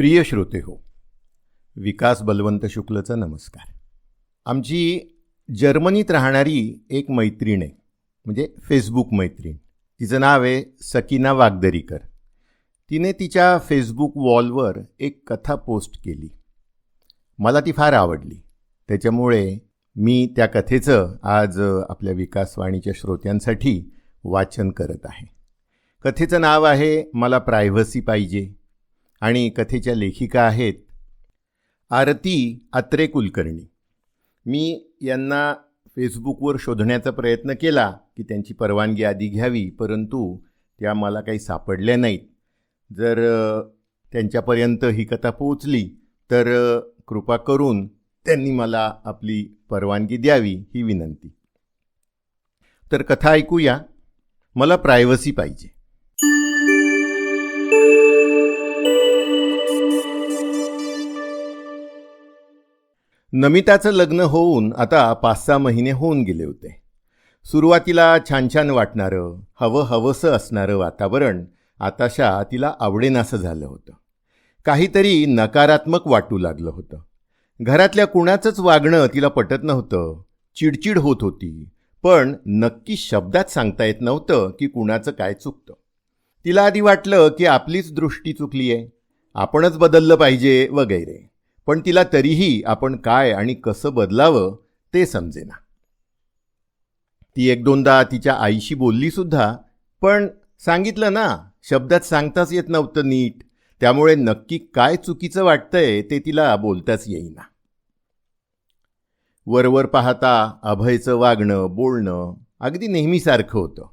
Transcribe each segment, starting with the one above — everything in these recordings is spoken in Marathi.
प्रिय श्रोते हो विकास बलवंत शुक्लचा नमस्कार. आमची जर्मनीत राहणारी एक मैत्रीण आहे म्हणजे फेसबुक मैत्रीण. तिचं नाव आहे सकीना वागदरीकर. तिने तिच्या फेसबुक वॉलवर एक कथा पोस्ट केली. मला ती फार आवडली. त्याच्यामुळे मी त्या कथेचं आज आपल्या विकासवाणीच्या श्रोत्यांसाठी वाचन करत आहे. कथेचं नाव आहे मला प्रायव्हसी पाहिजे. आणि कथेच्या लेखिका आहेत आरती आत्रे कुलकर्णी मी यांना फेसबुकवर शोधण्याचा प्रयत्न केला की त्यांची परवानगी आधी घ्यावी परंतु त्या मला काही सापडल्या नाहीत. जर त्यांच्यापर्यंत ही कथा पोचली तर कृपा करून त्यांनी मला आपली परवानगी द्यावी ही विनंती. तर कथा ऐकूया. मला प्रायव्हसी पाहिजे. नमिताचं लग्न होऊन आता पाच सहा महिने होऊन गेले होते. सुरुवातीला छान छान वाटणारं हवं हवंसं असणारं वातावरण आताशा तिला आवडेनासं झालं होतं. काहीतरी नकारात्मक वाटू लागलं होतं. घरातल्या कुणाचंच वागणं तिला पटत नव्हतं. चिडचिड होत होती. पण नक्की शब्दात सांगता येत नव्हतं की कुणाचं काय चुकतं. तिला आधी वाटलं की आपलीच दृष्टी चुकली आहे आपणच बदललं पाहिजे वगैरे. पण तिला तरीही आपण काय आणि कसं बदलावं ते समजेना. ती एक दोनदा तिच्या आईशी बोलली सुद्धा पण सांगितलं ना शब्दात सांगताच येत नव्हतं नीट. त्यामुळे नक्की काय चुकीचं वाटतंय ते तिला बोलताच येईना. वरवर पाहता अभयचं वागणं बोलणं अगदी नेहमीसारखं होतं.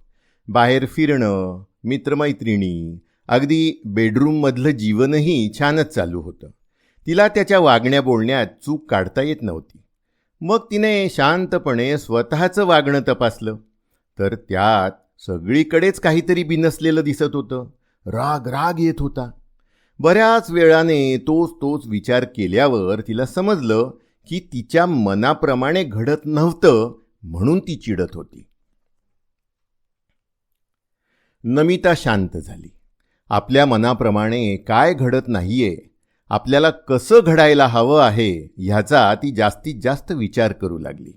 बाहेर फिरणं मित्रमैत्रिणी अगदी बेडरूममधलं जीवनही छानच चालू होतं. तिला त्याच्या वागण्या बोलण्यात चूक काढता येत नव्हती. मग तिने शांतपणे स्वतःचं वागणं तपासलं. तर त्यात सगळीकडेच काहीतरी बिनसलेलं दिसत होतं. राग राग येत होता. बऱ्याच वेळाने तोच तोच विचार केल्यावर तिला समजलं की तिच्या मनाप्रमाणे घडत नव्हतं म्हणून ती चिडत होती. नमिता शांत झाली. आपल्या मनाप्रमाणे काय घडत नाहीये आपल्याला कसं घडायला हवं आहे ह्याचा ती जास्तीत जास्त विचार करू लागली.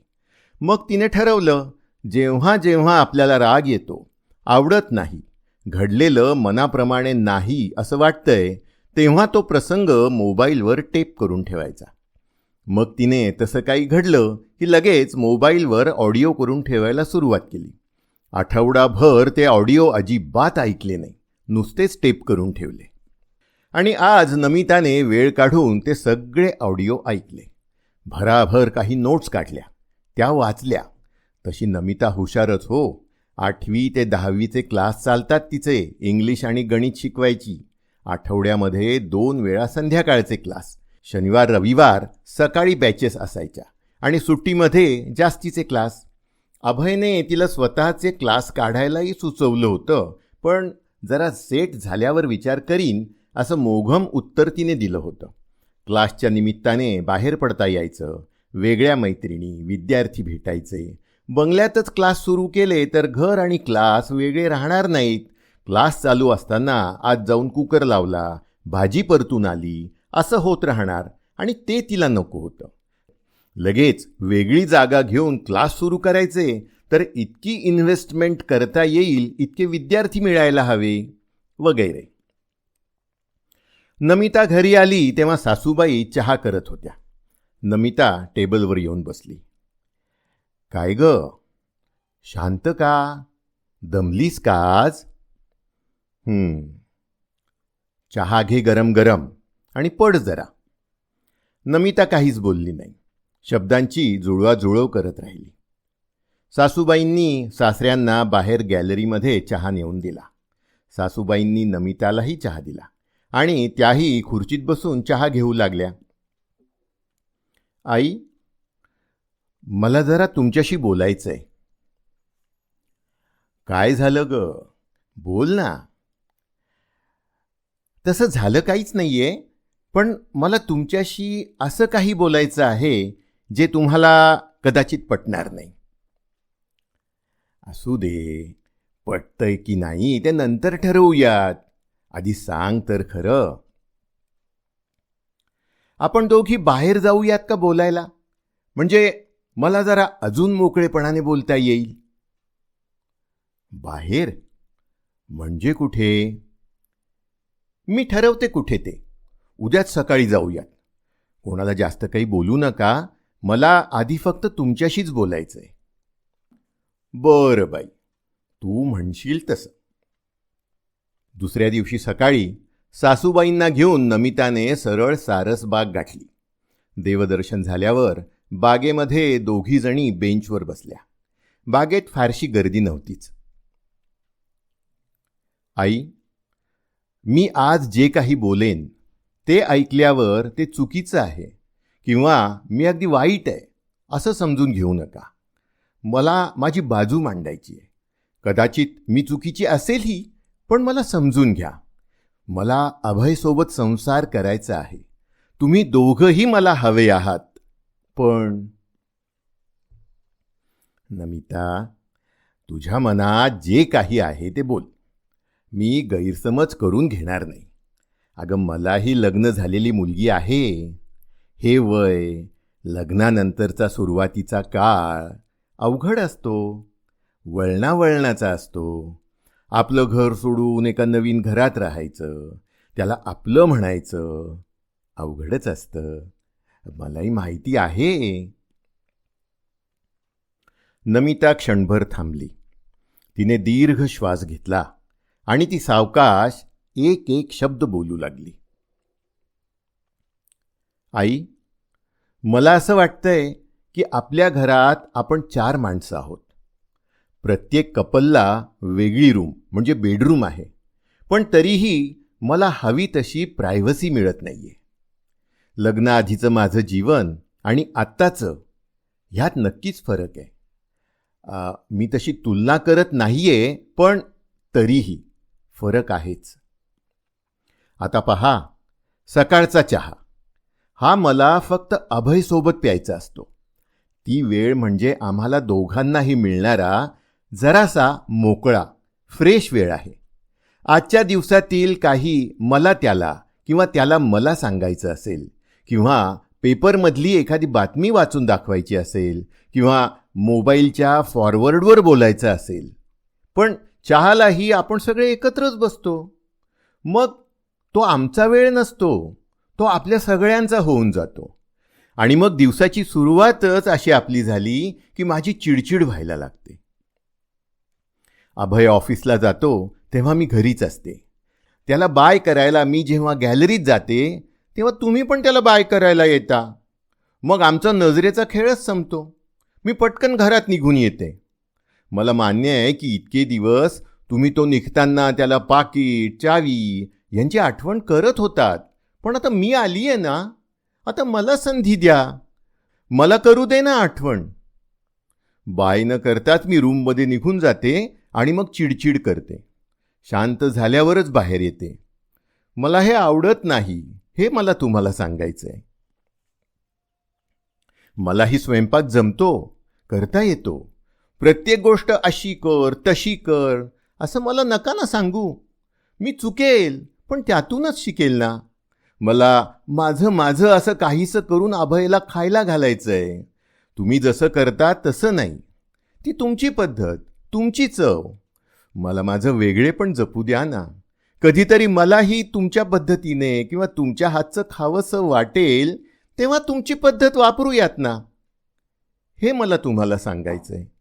मग तिने ठरवलं जेव्हा जेव्हा आपल्याला राग येतो आवडत नाही घडलेलं मनाप्रमाणे नाही असं वाटतंय तेव्हा तो प्रसंग मोबाईलवर टेप करून ठेवायचा. मग तिने तसं काही घडलं की लगेच मोबाईलवर ऑडिओ करून ठेवायला सुरुवात केली. आठवडाभर ते ऑडिओ अजिबात ऐकले नाही नुसतेच टेप करून ठेवले. आणि आज नमिताने वेळ काढून ते सगळे ऑडिओ ऐकले. भराभर काही नोट्स काढल्या. त्या वाचल्या. तशी नमिता हुशारच हो. आठवी ते दहावीचे क्लास चालतात तिचे इंग्लिश आणि गणित शिकवायची. आठवड्यामध्ये दोन वेळा संध्याकाळचे क्लास. शनिवार रविवार सकाळी बॅचेस असायच्या. आणि सुट्टीमध्ये जास्तीचे क्लास. अभयने तिला स्वतःचे क्लास काढायलाही सुचवलं होतं पण जरा सेट झाल्यावर विचार करीन असं मोघम उत्तर तिने दिलं होतं. क्लासच्या निमित्ताने बाहेर पडता यायचं वेगळ्या मैत्रिणी विद्यार्थी भेटायचे. बंगल्यातच क्लास सुरू केले तर घर आणि क्लास वेगळे राहणार नाहीत. क्लास चालू असताना आज जाऊन कुकर लावला भाजी परतून आली असं होत राहणार आणि ते तिला नको होतं. लगेच वेगळी जागा घेऊन क्लास सुरू करायचे तर इतकी इन्व्हेस्टमेंट करता येईल इतके विद्यार्थी मिळायला हवे वगैरे. नमिता घरी आली तेव्हा सासूबाई चहा करत होत्या. नमिता टेबलवर येऊन बसली. काय ग? शांत का? दमलीस का आज? चहा घे गरम गरम आणि पड जरा. नमिता काहीच बोलली नाही. शब्दांची जुळवाजुळव करत राहिली. सासूबाईंनी सासऱ्यांना बाहेर गॅलरीमध्ये चहा नेऊन दिला. सासूबाईंनी नमितालाही चहा दिला. आणि त्याही खुर्चीत बसून चहा घेऊ लागल्या. आई मला जरा तुमच्याशी बोलायचंय. काय झालं ग? बोल ना. तसं झालं काहीच नाहीये पण मला तुमच्याशी असं काही बोलायचं आहे जे तुम्हाला कदाचित पटणार नाही. असू दे पटतंय की नाही ते नंतर ठरवूयात. आधी सांग तर खरं. आपण दोघी बाहेर जाऊयात का बोलायला? म्हणजे मला जरा अजून मोकळेपणाने बोलता येईल. बाहेर? म्हणजे कुठे? मी ठरवते कुठे ते. उद्याच सकाळी जाऊयात. कोणाला जास्त काही बोलू नका. मला आधी फक्त तुमच्याशीच बोलायचंय. बरं बाई. तू म्हणशील तसं. दुसऱ्या दिवशी सकाळी सासूबाईंना घेऊन नमिताने सरळ सारसबाग गाठली. देवदर्शन झाल्यावर बागेमध्ये दोघीजणी बेंचवर बसल्या. बागेत फारशी गर्दी नव्हतीच. आई मी आज जे काही बोलेन ते ऐकल्यावर ते चुकीचं आहे किंवा मी अगदी वाईट आहे असं समजून घेऊ नका. मला माझी बाजू मांडायची आहे. कदाचित मी चुकीची असेलही पण मला समजून घ्या. मला अभयसोबत संसार करायचा आहे. तुम्ही दोघंही मला हवे आहात. पण नमिता तुझ्या मनात जे काही आहे ते बोल. मी गैरसमज करून घेणार नाही. अगं मलाही लग्न झालेली मुलगी आहे. हे वय लग्नानंतरचा सुरुवातीचा काळ अवघड असतो. वळणावळणाचा असतो. आपलं घर सोडून एका नवीन घरात राहायचं. त्याला आपलं म्हणायचं. अवघडच असतं. मलाही माहिती आहे. नमिता क्षणभर थांबली. तिने दीर्घ श्वास घेतला आणि ती सावकाश एक एक शब्द बोलू लागली. आई मला असं वाटतंय की आपल्या घरात आपण चार माणसं आहोत. प्रत्येक कपलला वेगळी रूम म्हणजे बेडरूम आहे. पण तरीही मला हवी तशी प्रायव्हसी मिळत नाहीये. लग्नाआधीचं माझं जीवन आणि आत्ताचं ह्यात नक्कीच फरक आहे. मी तशी तुलना करत नाहीये पण तरीही फरक आहेच. आता पहा सकाळचा चहा. हा मला फक्त अभयसोबत प्यायचा असतो. ती वेळ म्हणजे आम्हाला दोघांनाही मिळणारा जरासा मोकळा फ्रेश वेळ आहे. आजच्या दिवसातील काही मला त्याला किंवा त्याला मला सांगायचं असेल किंवा पेपरमधली एखादी बातमी वाचून दाखवायची असेल किंवा मोबाईलच्या फॉरवर्डवर बोलायचं असेल पण चहालाही आपण सगळे एकत्रच बसतो. मग तो आमचा वेळ नसतो तो आपल्या सगळ्यांचा होऊन जातो. आणि मग दिवसाची सुरुवातच अशी आपली झाली की माझी चिडचिड व्हायला लागते. अभय ऑफिसला जातो तेव्हा मी घरीच असते. त्याला बाय करायला मी जेव्हा गॅलरीत जाते तेव्हा तुम्ही पण त्याला बाय करायला येता. मग आमचा नजरेचा खेळच संपतो. मी पटकन घरात निघून येते. मला मान्य आहे की इतके दिवस तुम्ही तो निघताना त्याला पाकिट चावी यांची आठवण करत होतात. पण आता मी आली आहे ना आता मला संधी द्या. मला करू दे ना आठवण. बाय न करताच मी रूममध्ये निघून जाते आणि मग चिडचिड करते. शांत झाल्यावरच बाहेर येते. मला हे आवडत नाही हे मला तुम्हाला सांगायचं आहे मलाही स्वयंपाक जमतो करता येतो. प्रत्येक गोष्ट अशी कर तशी कर असं मला नका ना सांगू. मी चुकेल पण त्यातूनच शिकेल ना. मला माझं माझं असं काहीसं करून अभयला खायला घालायचं आहे तुम्ही जसं करता तसं नाही. ती तुमची पद्धत. तुमची चव. मला माझं वेगळे पण जपू द्या ना. कधीतरी मलाही तुमच्या पद्धतीने किंवा तुमच्या हातचं खावंसं वाटेल तेव्हा तुमची पद्धत वापरूयात ना. हे मला तुम्हाला सांगायचं आहे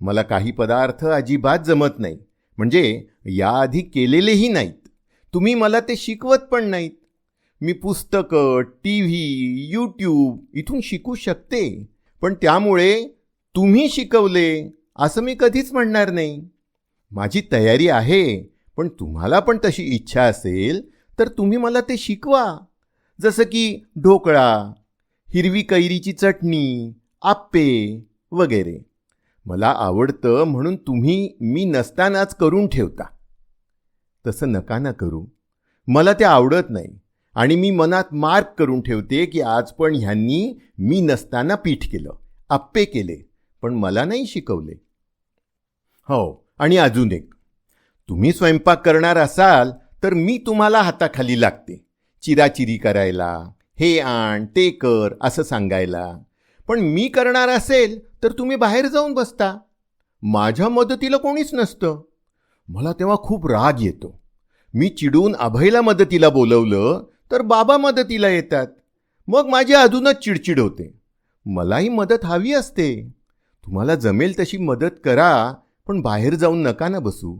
मला काही पदार्थ अजिबात जमत नाही. म्हणजे याआधी केलेलेही नाहीत. तुम्ही मला ते शिकवत पण नाहीत. मी पुस्तकं टी व्ही यूट्यूब इथून शिकू शकते. पण त्यामुळे तुम्ही शिकवले. असं मी कधीच म्हणणार नाही. माझी तयारी आहे पण तुम्हाला पण तशी इच्छा असेल तर तुम्ही मला ते शिकवा. जसं की ढोकळा हिरवी कैरीची चटणी आप्पे वगैरे. मला आवडतं म्हणून तुम्ही मी नसतानाच करून ठेवता. तसं नका ना करू. मला ते आवडत नाही आणि मी मनात मार्क करून ठेवते की आज पण ह्यांनी मी नसताना पीठ केलं आप्पे केले पण मला नाही शिकवले. हो आणि अजून एक. तुम्ही स्वयंपाक करणार असाल तर मी तुम्हाला हाताखाली लागते. चिराचिरी करायला हे आण ते कर असं सांगायला. पण मी करणार असेल तर तुम्ही बाहेर जाऊन बसता. माझ्या मदतीला कोणीच नसतं. मला तेव्हा खूप राग येतो. मी चिडून अभयला मदतीला बोलवलं तर बाबा मदतीला येतात. मग माझी अजूनच चिडचिड होते. मलाही मदत हवी असते. तुम्हाला जमेल तशी मदत करा पण बाहेर जाऊन नका ना बसू.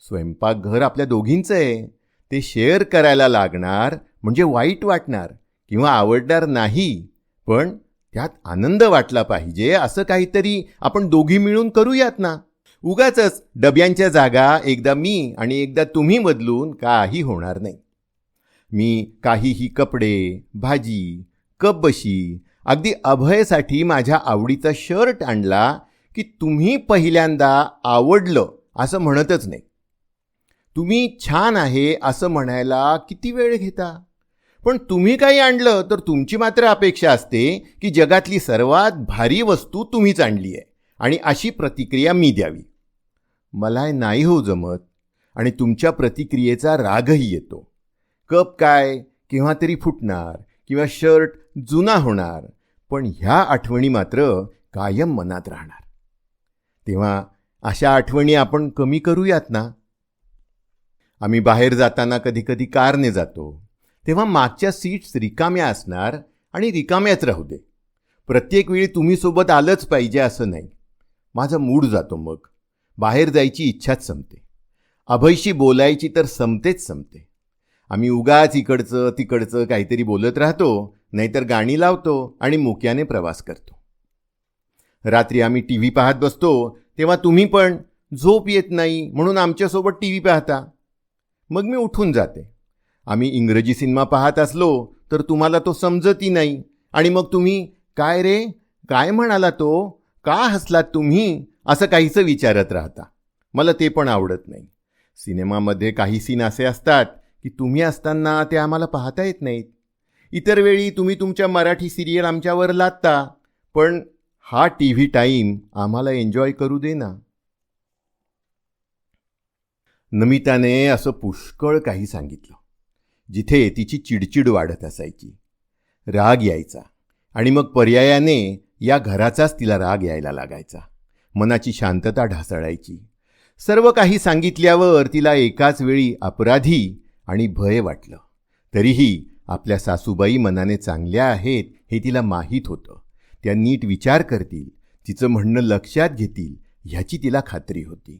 स्वयंपाकघर आपल्या दोघींचं आहे. ते शेअर करायला लागणार म्हणजे वाईट वाटणार किंवा आवडणार नाही. पण त्यात आनंद वाटला पाहिजे असं काहीतरी आपण दोघी मिळून करूयात ना. उगाच डब्यांच्या जागा एकदा मी आणि एकदा तुम्ही बदलून काही होणार नाही. मी काहीही कपडे भाजी कपबशी अगदी अभयसाठी माझ्या आवडीचा शर्ट आणला की तुम्ही पहिल्यांदा आवडलं असं म्हणतच नाही. तुम्ही छान आहे असं म्हणायला किती वेळ घेता? पण तुम्ही काही आणलं तर तुमची मात्र अपेक्षा असते की जगातली सर्वात भारी वस्तू तुम्हीच आणली आहे आणि अशी प्रतिक्रिया मी द्यावी. मला नाही हो जमत आणि तुमच्या प्रतिक्रियेचा रागही येतो. कप काय केव्हा तरी फुटणार किंवा शर्ट जुना होणार पण ह्या आठवणी मात्र कायम मनात राहणार. तेव्हा अशा आठवणी आपण कमी करूयात ना? आम्ही बाहेर जाताना कधीकधी कारने जातो. तेव्हा मागच्या सीट्स रिकाम्या असणार आणि रिकाम्याच राहू दे. प्रत्येक वेळी तुम्ही सोबत आलंच पाहिजे असं नाही. माझा मूड जातो मग. बाहेर जायची इच्छाच संपते. अभयशी बोलायची तर संपतेच संपते. आम्ही उगाच इकडचं तिकडचं काहीतरी बोलत राहतो नाहीतर गाणी लावतो आणि मुक्याने प्रवास करतो. रात्री आम्ही टी व्ही पाहत बसतो तेव्हा तुम्ही पण झोप येत नाही म्हणून आमच्यासोबत टी व्ही पाहता. मग मी उठून जाते. आम्ही इंग्रजी सिनेमा पाहत असलो तर तुम्हाला तो समजतही नाही. आणि मग तुम्ही काय रे? काय म्हणाला तो? का हसलात तुम्ही? असं काहीचं विचारत राहता. मला ते पण आवडत नाही. सिनेमामध्ये काही सीन असे असतात की तुम्ही असताना ते आम्हाला पाहता येत नाहीत. इतर वेळी तुम्ही तुमच्या मराठी सिरियल आमच्यावर लादता पण हा टी व्ही टाईम आम्हाला एन्जॉय करू दे ना. नमिताने असं पुष्कळ काही सांगितलं. जिथे तिची चिडचिड वाढत असायची. राग यायचा आणि मग पर्यायाने या घराचाच तिला राग यायला लागायचा. मनाची शांतता ढासळायची. सर्व काही सांगितल्यावर तिला एकाच वेळी अपराधी आणि भय वाटलं. तरीही आपल्या सासूबाई मनाने चांगल्या आहेत हे तिला माहीत होतं. त्या नीट विचार करतील तिचं म्हणणं लक्षात घेतील ह्याची तिला खात्री होती.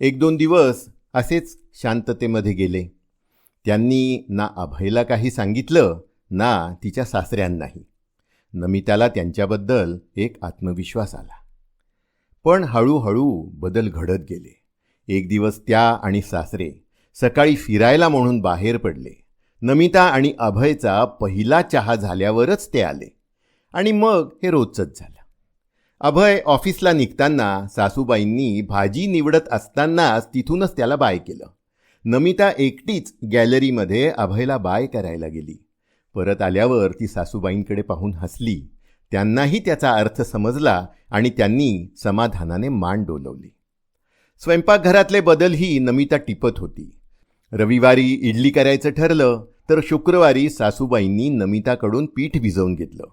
एक दोन दिवस असेच शांततेमध्ये गेले. त्यांनी ना अभयला काही सांगितलं ना तिच्या सासऱ्यांनाही. नमिताला त्यांच्याबद्दल एक आत्मविश्वास आला. पण हळूहळू बदल घडत गेले. एक दिवस त्या आणि सासरे सकाळी फिरायला म्हणून बाहेर पडले. नमिता आणि अभयचा पहिला चहा झाल्यावरच ते आले. आणि मग हे रोजचंच झालं. अभय ऑफिसला निघताना सासूबाईंनी भाजी निवडत असतानाच तिथूनच त्याला बाय केलं. नमिता एकटीच गॅलरीमध्ये अभयला बाय करायला गेली. परत आल्यावर ती सासूबाईंकडे पाहून हसली. त्यांनाही त्याचा अर्थ समजला आणि त्यांनी समाधानाने मान डोलवली. स्वयंपाकघरातले बदलही नमिता टिपत होती. रविवारी इडली करायचं ठरलं तर शुक्रवारी सासूबाईंनी नमिताकडून पीठ भिजवून घेतलं.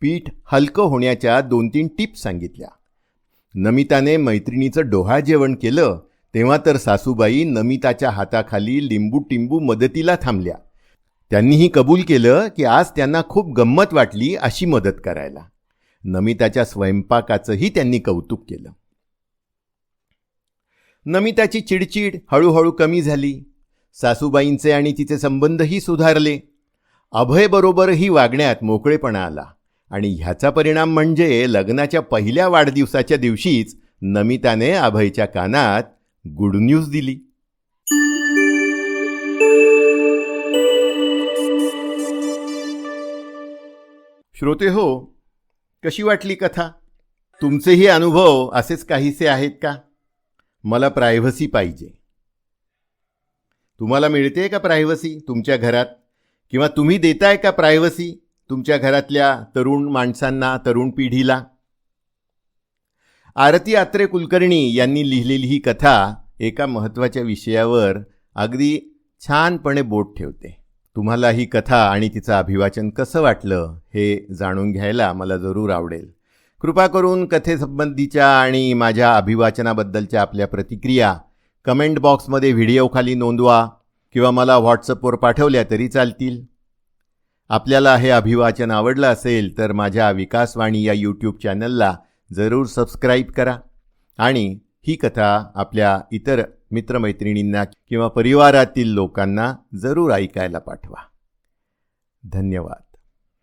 पीठ हलकं होण्याच्या दोन तीन टिप्स सांगितल्या. नमिताने मैत्रिणीचं डोहा जेवण केलं तेव्हा तर सासूबाई नमिताच्या हाताखाली लिंबू टिंबू मदतीला थांबल्या. त्यांनीही कबूल केलं की आज त्यांना खूप गंमत वाटली अशी मदत करायला. नमिताच्या स्वयंपाकाचंही त्यांनी कौतुक केलं. नमिताची चिडचिड हळूहळू कमी झाली. सासूबाईंचे आणि तिचे संबंधही सुधारले. अभयबरोबरही वागण्यात मोकळेपणा आला. आणि ह्याचा परिणाम म्हणजे लग्नाच्या पहिल्या वाढदिवसाच्या दिवशीच नमिताने अभयच्या कानात गुड न्यूज दिली. श्रोते हो कशी वाटली कथा? तुमचेही अनुभव असेच काहीसे आहेत का? मला प्रायव्हसी पाहिजे. तुम्हाला मिळते का प्रायव्हसी तुमच्या घरात? किंवा तुम्ही देताय का प्रायव्हसी तुमच्या घरातल्या तरुण माणसांना तरुण पिढीला? आरती आत्रे कुलकर्णी यांनी लिहिलेली ही कथा एका महत्त्वाच्या विषयावर अगदी छानपणे बोट ठेवते. तुम्हाला ही कथा आणि तिचं अभिवाचन कसं वाटलं हे जाणून घ्यायला मला जरूर आवडेल. कृपा करून कथेसंबंधीच्या आणि माझ्या अभिवाचनाबद्दलच्या आपल्या प्रतिक्रिया कमेंट बॉक्समध्ये व्हिडिओखाली नोंदवा किंवा मला व्हॉट्सअपवर पाठवल्या तरी चालतील. आपल्याला हे अभिवाचन आवडलं असेल तर माझ्या विकासवाणी या यूट्यूब चॅनलला जरूर सबस्क्राईब करा. आणि ही कथा आपल्या इतर मित्रमैत्रिणींना किंवा परिवारातील लोकांना जरूर ऐकायला पाठवा. धन्यवाद.